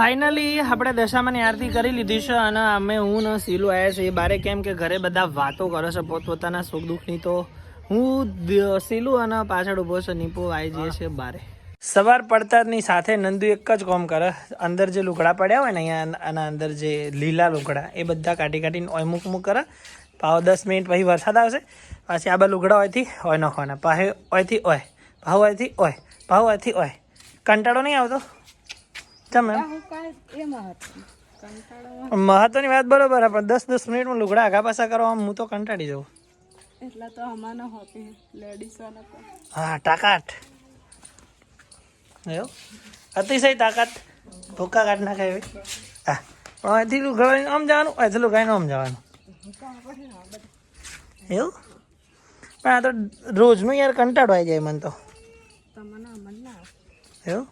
Finally આપણે દશામાની આરતી કરી લીધી છે અને અમે હું ને સીલું આવ્યા છે એ બારે કેમ કે ઘરે બધા વાતો કરે છે, પોતપોતાના સુખ દુઃખની તો હું સીલું અને પાછળ ઊભો છે, નીપો આવી જઈએ છે બારે. સવાર પડતાની સાથે નંદુ એક જ કોમ કરે. અંદર જે લુગડા પડ્યા હોય ને અહીંયા આના અંદર જે લીલા લુગડા, એ બધા કાઢી કાઢીને ઓય મૂક મૂક કરે. પાવ દસ મિનિટ પછી વરસાદ આવશે, પાછી આ બધા લુગડા હોયથી ઓય નાખવાના. પાહે ઓયથી ઓય ભાવ ઓયથી ઓય ભાવ ઓયથી ઓય. કંટાળો નહીં આવતો? ચમ એમ મહત્વની વાત બરોબર પણ દસ દસ મિનિટમાં લુગડા આગા પાછા કરવા હું તો કંટાળી જાઉં. એટલા તો અમારા હોપી લેડીઝ હા તાકાત. એવું? અતિશય તાકાત. ભૂકા કાઢ નાખે એવી. હા પણ અહીંથી લુગડા આમ જવાનું? અહીંથી લુગાઈને આમ જવાનું. એવું? પણ આ તો રોજનું યાર કંટાળો આવી જાય મને તો. એવું?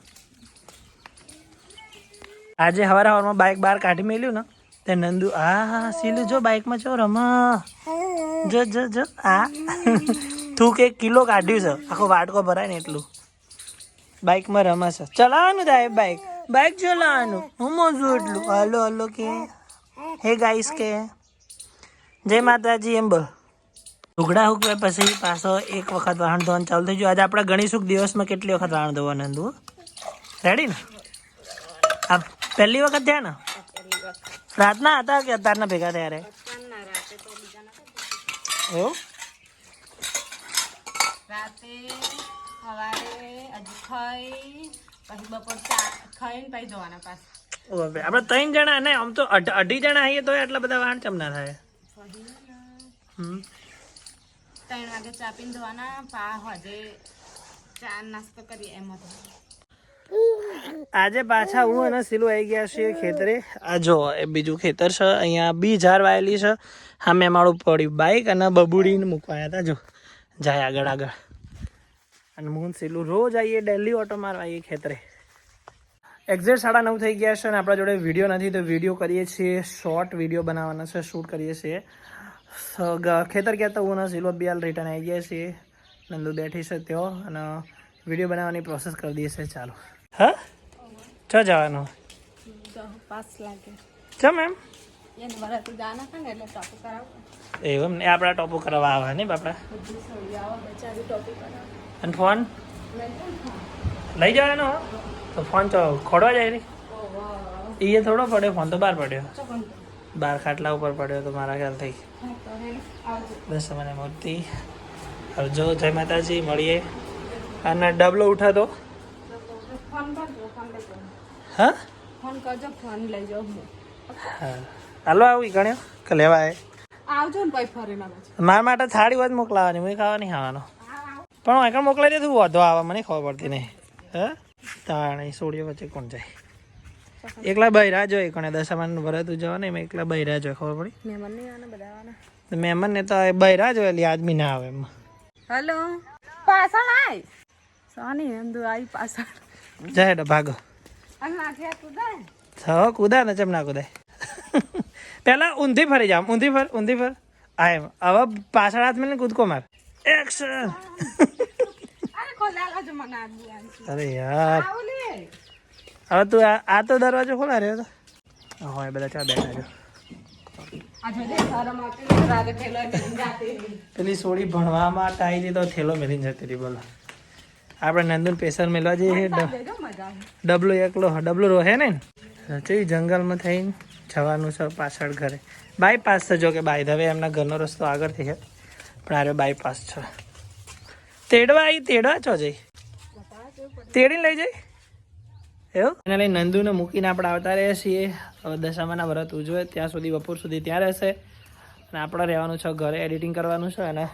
આજે હવારે હવારમાં બાઇક બહાર કાઢી મેલ્યું ને, તે નંદુ આ સીલું, જો બાઇકમાં છો, રમા. જો જો જો, આ. તું કે કિલો કાઢ્યું છે, આખો વાટકો ભરાય ને એટલું. બાઇકમાં રમાશે ચલાવવાનું થાય બાઇક બાઇક ચલાવવાનું હું મોજું એટલું. હલો હલો, કે. હે, ગાઈસ, કે. જય માતાજી, એમ બોલ. લુગડા હુકવે પછી પાછો એક વખત વાહન ધોવાનું ચાલુ થઈ ગયું. આજે આપણે ગણી સુખ દિવસમાં કેટલી વખત વાહન ધોવાનું નંદુ? રેડી ને? આ પહેલી વખત થયા ને? રાતના હતા કે અત્યારના ભેગા થયા રે? એવું? રાતે સવારે હજુ ખાઈ પછી બપોર ચા ખાઈને પછી જવાના પાછા. આપણે ત્રણ જણા ને આમ તો અઢ- જણા આવીએ તો એટલા બધા વાહન ચમ ના થાય? ત્રણ વાગે ચા પીને ધોવાના પા હજે ચા નાસ્તો કરીએ એમ હતો. આજે પાછા હું અને સિલું આવી ગયા છીએ ખેતરે. આ જો, એ બીજું ખેતર છે, અહીંયા બી ઝાર વાયેલી છે. હા, મેં મારું પડ્યું બાઇક અને બબુડીને મૂકવાયા હતા જો. જાય આગળ આગળ. અને હું ને રોજ આવીએ ડેલી ઓટો મારવા આવીએ ખેતરે. એક્ઝેક્ટ સાડા નવ થઈ ગયા છે અને આપણા જોડે વીડિયો નથી, તો વીડિયો કરીએ છીએ. શોર્ટ વીડિયો બનાવવાના છે શૂટ કરીએ છીએ. ખેતર ગયા તો હું સિલો બિયાલ રિટર્ન આવી ગયા છીએ. નંદુ બેઠી છે ત્યો અને વીડિયો બનાવવાની પ્રોસેસ કરી દઈએ છે ચાલો. હા? ચો જવાનું? પાસ લાગે ચમ એમ? એવું ને? આપણા ટોપો કરવા આવે ને બાપડા? અને ફોન? લઈ જવાનો તો ફોન તો ખોડવા જાય રે એ થોડો પડ્યો, ફોન તો બહાર પડ્યો. બાર ખાટલા ઉપર પડ્યો તો મારા ખ્યાલથી બસ મને મૂર્તિ. આવજો જય માતાજી, મળીએ. અને ડબલો ઉઠાતો. ફોન કરજો ફોન લઈ હા? ફોન કરજો ફોન લઈ હા. હાલો આવી ગણ્યો? કે લેવા એ આવજો ને પછી ફરીને મારા માટે થાળી વાત મોકલાવાની મેં ખાવા નહીં ખાવાનો પણ આગળ મોકલાઈ દે તું વધો આવે મને ખબર પડતી નહીં. હે? તાણી સોડીઓ વચ્ચે કોણ જાય? એકલા બૈરા જોઈએ કોને દશામાન ભરત ઉજવવા નહીં એકલા બૈરા જોઈએ ખબર પડી? મહેમાન નહીં આને બધા આવવાના તો મહેમાન ને તો એ બૈરા જોઈએ એટલે આદમી ના આવે એમ. હેલો? પાછળ આય. સોની અંદુ આવી પાછળ જાય હેડો ભાગો. છ કુદા ને ચમ ના કુદાય? પેલા ઊંધી ફરી જામ ઊંધી ફર ઊંધી ફર. આ એમ. હવે પાછળ હાથ મેં કૂદકો માર. એક્શન અરે યાર. હવે તું આ તો દરવાજો ખોલા રહ્યો તો. હા બધા ચા બેઠા છો. પેલો સોળી ભણવામાં ટાઈ તો થેલો મેલીને જતી હતી બોલો. આપણે નંદુન પેસર મેળવા જઈએ ડબલો એકલો ડબલો રહે ને? ચઈ જંગલમાં થઈને જવાનું છે પાછળ ઘરે. બાયપાસ છે જો કે બાય હવે એમના ઘરનો રસ્તો આગળથી છે. પણ આરે બાયપાસ છે. તેડવા આવી તેડવા છો જઈ? તેડીને લઈ જઈ? એવું? એને લઈ નંદુને મૂકીને આપણે આવતા રહીએ છીએ. દશામાના વ્રત ઉજવે, ત્યાં સુધી બપોર સુધી ત્યાં રહેશે. અને આપણે રહેવાનું છે, ઘરે એડિટિંગ કરવાનું છે અને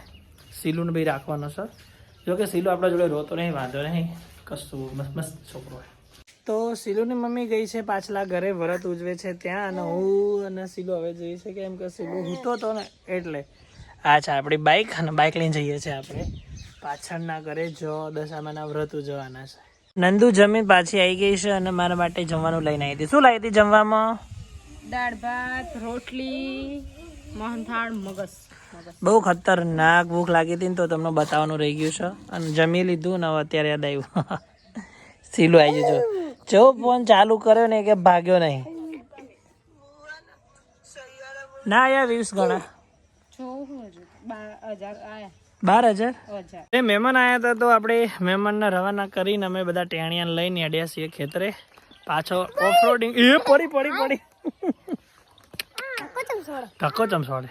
સીલુને બી રાખવાનું છે. જો કે સીલું આપણા જોડે રોતો નહીં વાંધો નહીં. કશું મસ્ત મસ્ત છોકરો તો સીલુની મમ્મી ગઈ છે પાછલા ઘરે વ્રત ઉજવે છે ત્યાં અને હું અને સીલુ હવે જઈ છે કેમ કે સીલુ હૂતો હતો ને એટલે. આ છે આપણી બાઇક અને બાઇક લઈને જઈએ છીએ આપણે. પાછળના ઘરે જો દશામાના વ્રત ઉજવવાના છે. નંદુ જમીન પાછી આવી ગઈ છે અને મારા માટે જમવાનું લઈને આવી હતી. શું લાવી હતી જમવામાં? દાળ ભાત રોટલી મોહનથાળ મગસ. બહુ ખતરનાક ભૂખ લાગી હતી ને તો તમને બતાવવાનું રહી ગયું છે અને જમી લીધું ને હવે અત્યારે યાદ આવ્યું સીલું આવી જજો જો ફોન ચાલુ કર્યો ને કે ભાગ્યો નહીં ના યાર વીસ ગણા બાર હજાર એ મહેમાન આવ્યા હતા તો આપણે મહેમાનને રવાના કરીને અમે બધા ટેણિયાને લઈને અડ્યા છીએ ખેતરે પાછો ઓફરોડિંગ એ પડી પડી પડી ધક્કો ચમસોડે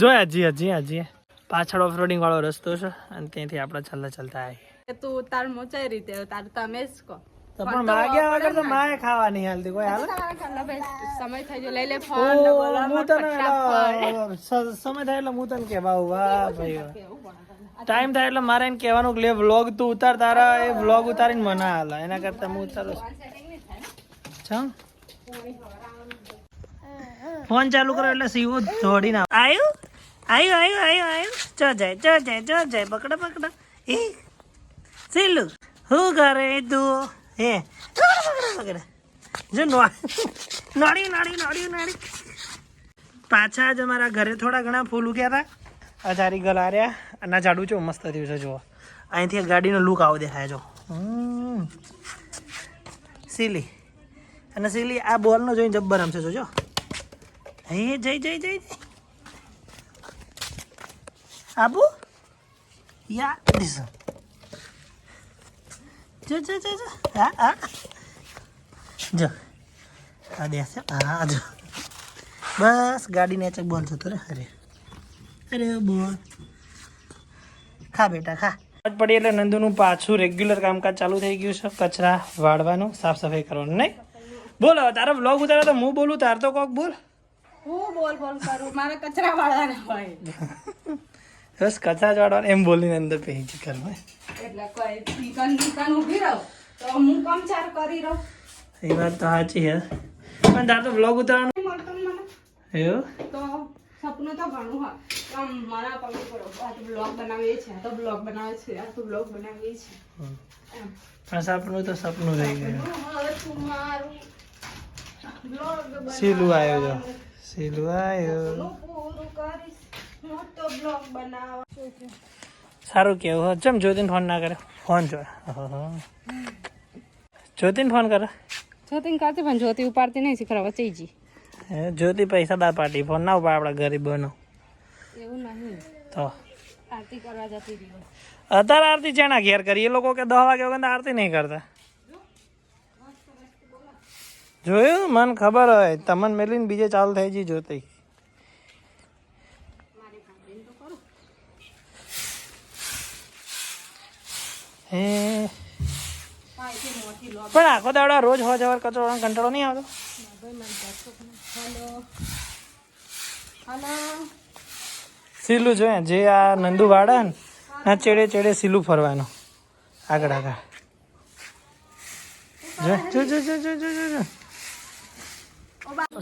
જોયા જી હજી હજી પાછળ ઓફરોડિંગ વાળો રસ્તો છે અને ત્યાંથી આપણે ચાલતા ચાલતા આવીએ. તું તાર મોચાઈ રીતે તાર તમે જ કહો. તો પણ માગ્યા વગર તો માએ ખાવાની હાલતી કોઈ હાલ. સમય થઈ ગયો. લઈ લે ફોન હું તને સમય થાય એટલે હું તને કહેવા આવું. વાહ ભાઈ ટાઈમ થાય એટલે મારે એને કહેવાનું કે લે વ્લોગ તું ઉતાર તારા એ વ્લોગ ઉતારીને મને હાલ. એના કરતા હું ઉતારું છું. ફોન ચાલુ કરો એટલે સીવો દોડીને આવ્યું આયુ? આયુ આયુ આવ્યું ચ જાય ચો જાય ચો જાય. પકડો પકડો. એ, સીલું, હું કરે તું હે પકડો. જો નડી, નોડી નોડી, નડી. પાછા જ અમારા ઘરે થોડા ઘણા ફૂલ ઉગ્યા હતા. અજારી ગલા રહ્યા. અને ઝાડું ચો મસ્ત થયું છે, જુઓ. અહીંથી ગાડીનો લુક આવો દેખાય, જો. સીલી. અને સીલી, આ બોલનો જોઈને જબ્બર રમશે જોજો હે જઈ જઈ જઈ. આબુ? યા દિસ જો. જો જો જો હા હા. જો. આ દેશે હા, જો. બસ, ગાડી ચક બોલ થતો રે. અરે. અરે, બોલ. ખા બેટા, ખા. જ પડી એટલે નંદુનું પાછું રેગ્યુલર કામકાજ ચાલુ થઈ ગયું છે. કચરા વાળવાનું, સાફ સફાઈ કરવાનું, નહીં? બોલો તારો બ્લોગ ઉતારો તો હું બોલું, તાર તો કોક બોલ. હું બોલ બોલ કરું? મારે કચરા વાળવાના હોય. બસ કચરા જ એમ બોલીને અંદર પહેરી ઘરમાં. એટલે કોઈ ચિકન ચિકન ઊભી રહો તો હું કમ ચાર કરી રહો. એ વાત તો સાચી હે. પણ તાર તો બ્લોગ ઉતારવાનું એવું? તો સપનું તો ઘણું હોય. આમ મારા પગ આ તો બ્લોગ બનાવીએ છે આ તો બ્લોગ બનાવે છે આ તો બ્લોગ બનાવીએ છે. પણ સપનું તો સપનું રહી ગયું. સીલું આવ્યો સીલું આવ્યો બનાવવાનું પૂરું કરીશ મોટો બ્લોગ બનાવવા સારું કેવું હો. ચમ જ્યોતિન ફોન ના કરે ફોન જો જ્યોતિન ફોન કરે જ્યોતિન કરતી પણ જ્યોતિ ઉપાડતી નહીં શીખરા વચ્ચે જી હે, જ્યોતિ પૈસા દા પાટી ફોન ના ઉપાડ આપણા ગરીબોનો. એવું નહીં. તો? આરતી કરવા જતી રહી અત્યારે આરતી ચેના ઘેર કરી એ લોકો કે દસ વાગે વગર આરતી નહીં કરતા. જોયું? મન ખબર હોય. તમને મેલીને બીજે ચાલુ થઈ જઈ જોતી. પણ આખો દાડો રોજ હો જવાર કચરો કંટાળો નહીં આવતો? સીલું જોઈએ જે આ નંદુ વાડે ને, ના ચેડે ચેડે સીલું ફરવાનું. આગળ આગળ. જો જો જો જો જો જો જો.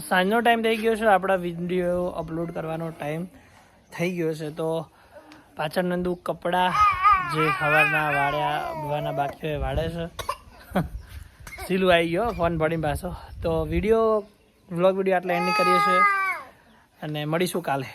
સાંજનો ટાઈમ થઈ ગયો છે, આપણા વીડિયો અપલોડ કરવાનો ટાઈમ થઈ ગયો છે. તો પાછળ નંદુ કપડાં જે સવારના વાળ્યા ભવાના બાકી હોય વાળે છે. સીલું આવી ગયો ફોન પડીને પાછો. તો વીડિયો વ્લોગ વીડિયો આટલા એન્ડ કરીએ છીએ. અને મળીશું કાલે.